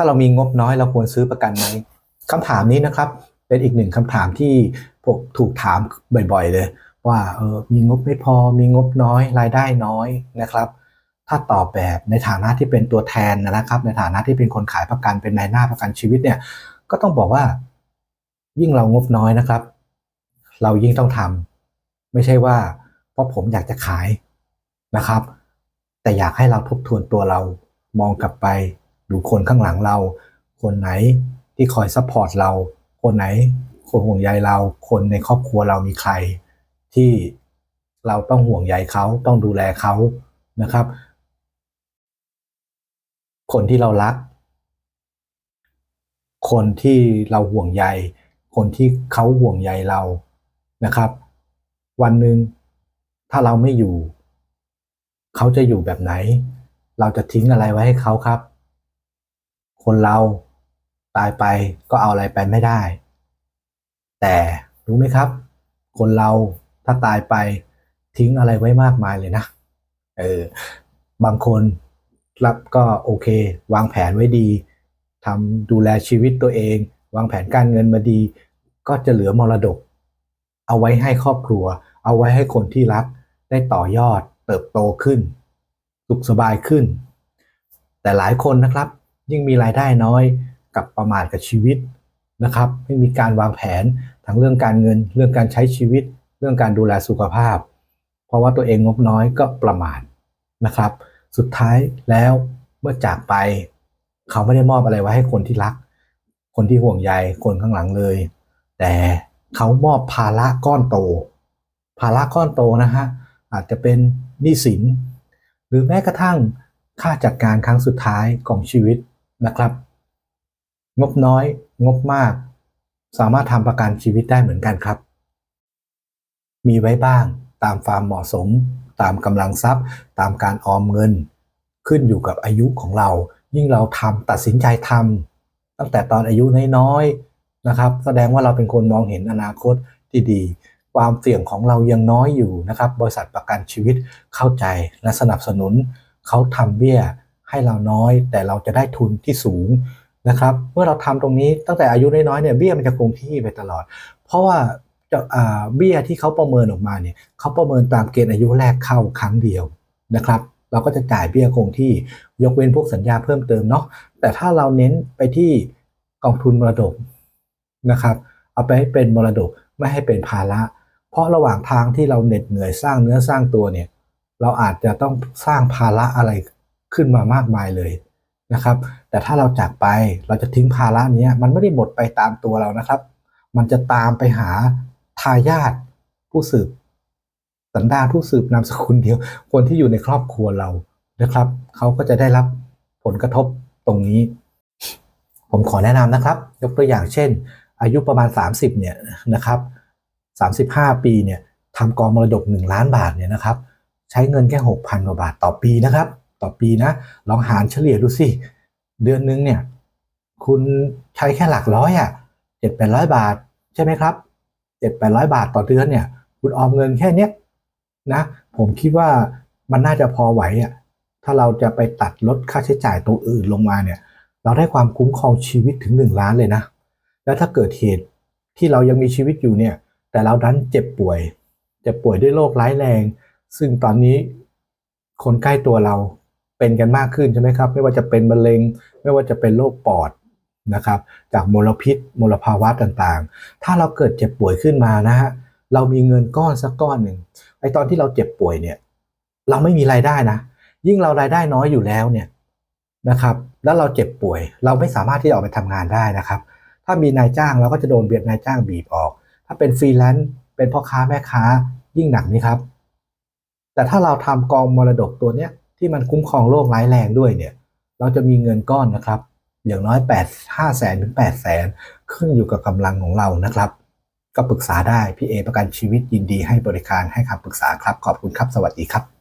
ถ้าเรามีงบน้อยเราควรซื้อประกันไหมคำถามนี้นะครับ เป็นอีกหนึ่งคำถามที่ผมถูกถามบ่อยๆเลย ว่าเออมีงบไม่พอมีงบน้อย รายได้น้อยนะครับ ถ้าตอบแบบในฐานะที่เป็นตัวแทนนะครับ ในฐานะที่เป็นคนขายประกันเป็นนายหน้าประกันชีวิตเนี่ยก็ต้องบอกว่า ยิ่งเรางบน้อยนะครับ เรายิ่งต้องทำไม่ใช่ว่า เพราะผมอยากจะขายนะครับ แต่อยากให้เราทบทวนตัวเรามองกลับไป ดูคนข้างหลังเรา คนไหนที่คอยซัพพอร์ตเรา คนไหน คนห่วงใยเรา คนในครอบครัวเรามีใคร ที่เราต้องห่วงใยเขาต้องดูแลเขานะครับ คนที่เรารัก คนที่เราห่วงใย คนที่เขาห่วงใยเรานะครับ วันหนึ่งถ้าเราไม่อยู่ เขาจะอยู่แบบไหน เราจะทิ้งอะไรไว้ให้เขาครับ คนเราตายไปก็เอาอะไรไปไม่ได้ แต่รู้ไหมครับ คนเราถ้าตายไปทิ้งอะไรไว้มากมายเลยนะ เออ บางคนรับก็โอเค วางแผนไว้ดีทำดูแลชีวิตตัวเอง วางแผนการเงินมาดี ก็จะเหลือมรดก เอาไว้ให้ครอบครัว เอาไว้ให้คนที่รักได้ต่อยอดเติบโตขึ้น สุขสบายขึ้น แต่หลายคนนะครับ ยิ่งมีรายได้น้อยกับประมาทกับชีวิตนะครับไม่มีการวางแผนทั้งเรื่องการเงิน เรื่องการใช้ชีวิต เรื่องการดูแลสุขภาพ เพราะว่าตัวเองงบน้อยก็ประมาทนะครับ สุดท้ายแล้วเมื่อจากไป เขาไม่ได้มอบอะไรไว้ให้คนที่รัก คนที่ห่วงใยคนข้างหลังเลย แต่เขามอบภาระก้อนโต ภาระก้อนโตนะฮะอาจจะเป็นหนี้สิน หรือแม้กระทั่งค่าจัดการครั้งสุดท้ายของชีวิต นะครับ งบน้อย งบมาก สามารถทำประกันชีวิตได้เหมือนกันครับ มีไว้บ้างตามความเหมาะสม ตามกำลังทรัพย์ ตามการออมเงิน ขึ้นอยู่กับอายุของเรา ยิ่งเราทำตัดสินใจทำตั้งแต่ตอนอายุน้อยๆนะครับ แสดงว่าเราเป็นคนมองเห็นอนาคตที่ดีความเสี่ยงของเรายังน้อยอยู่นะครับ บริษัทประกันชีวิตเข้าใจและสนับสนุนเขาทำเบี้ย ให้เราน้อย แต่เราจะได้ทุนที่สูงนะครับ เมื่อเราทำตรงนี้ตั้งแต่อายุน้อยๆเนี่ยเบี้ยมันจะคงที่ไปตลอด เพราะว่าจะอ่าเบี้ยที่เขาประเมินออกมาเนี่ยเขาประเมินตามเกณฑ์อายุแรกเข้าครั้งเดียวนะครับเราก็จะจ่ายเบี้ยคงที่ยกเว้นพวกสัญญาเพิ่มเติมเนาะแต่ถ้าเราเน้นไปที่กองทุนมรดกนะครับ เอาไปให้เป็นมรดกไม่ให้เป็นภาระ เพราะระหว่างทางที่เราเหน็ดเหนื่อยสร้างเนื้อสร้างตัวเนี่ย เราอาจจะต้องสร้างภาระอะไร ขึ้นมามากมายเลยนะครับ แต่ถ้าเราจากไปเราจะทิ้งภาระนี้มันไม่ได้หมดไปตามตัวเรานะครับ มันจะตามไปหาทายาทผู้สืบ สันดาผู้สืบนามสกุลเดียว คนที่อยู่ในครอบครัวเรานะครับเขาก็จะได้รับผลกระทบตรงนี้ ผมขอแนะนำนะครับ ยกตัวอย่างเช่น อายุประมาณ 30เนี่ยนะครับ35 ปีเนี่ยทำกองมรดก 1 ล้านบาทเนี่ยนะครับ ใช้เงินแค่ 6,000กว่าบาทต่อปีนะครับ ต่อปีนะ ลองหารเฉลี่ยดูสิ เดือนนึงเนี่ย คุณใช้แค่หลักร้อยอะเจ็ดแปดร้อยบาท ใช่ไหมครับเจ็ดแปดร้อยบาทต่อเดือนเนี่ย คุณออมเงินแค่เนี้ยนะ ผมคิดว่ามันน่าจะพอไหวอะถ้าเราจะไปตัดลดค่าใช้จ่ายตัวอื่นลงมาเนี่ย เราได้ความคุ้มครองชีวิตถึง 1 ล้านเลยนะ แล้วถ้าเกิดเหตุที่เรายังมีชีวิตอยู่เนี่ย แต่เราดันเจ็บป่วย เจ็บป่วยด้วยโรคร้ายแรง ซึ่งตอนนี้คนใกล้ตัวเรา เป็นกันมากขึ้นใช่ไหมครับ ไม่ว่าจะเป็นมะเร็ง ไม่ว่าจะเป็นโรคปอดนะครับ จากมลพิษมลภาวะต่างๆ ถ้าเราเกิดเจ็บป่วยขึ้นมานะฮะเรามีเงินก้อนสักก้อนหนึ่งไอตอนที่เราเจ็บป่วยเนี่ย เราไม่มีรายได้นะ ยิ่งเรารายได้น้อยอยู่แล้วเนี่ยนะครับ แล้วเราเจ็บป่วย เราไม่สามารถที่จะออกไปทำงานได้นะครับ ถ้ามีนายจ้างเราก็จะโดนเบียดนายจ้างบีบออก ถ้าเป็นฟรีแลนซ์เป็นพ่อค้าแม่ค้ายิ่งหนักนี่ครับ แต่ถ้าเราทำกองมรดกตัวเนี้ย ที่มันคุ้มครองโรคร้ายแรงด้วยเนี่ย เราจะมีเงินก้อนนะครับ อย่างน้อย8 5แสนถึง8แสนขึ้นอยู่กับกำลังของเรานะครับ ก็ปรึกษาได้พี่เอประกันชีวิตยินดีให้บริการให้คำปรึกษาครับ ขอบคุณครับสวัสดีครับ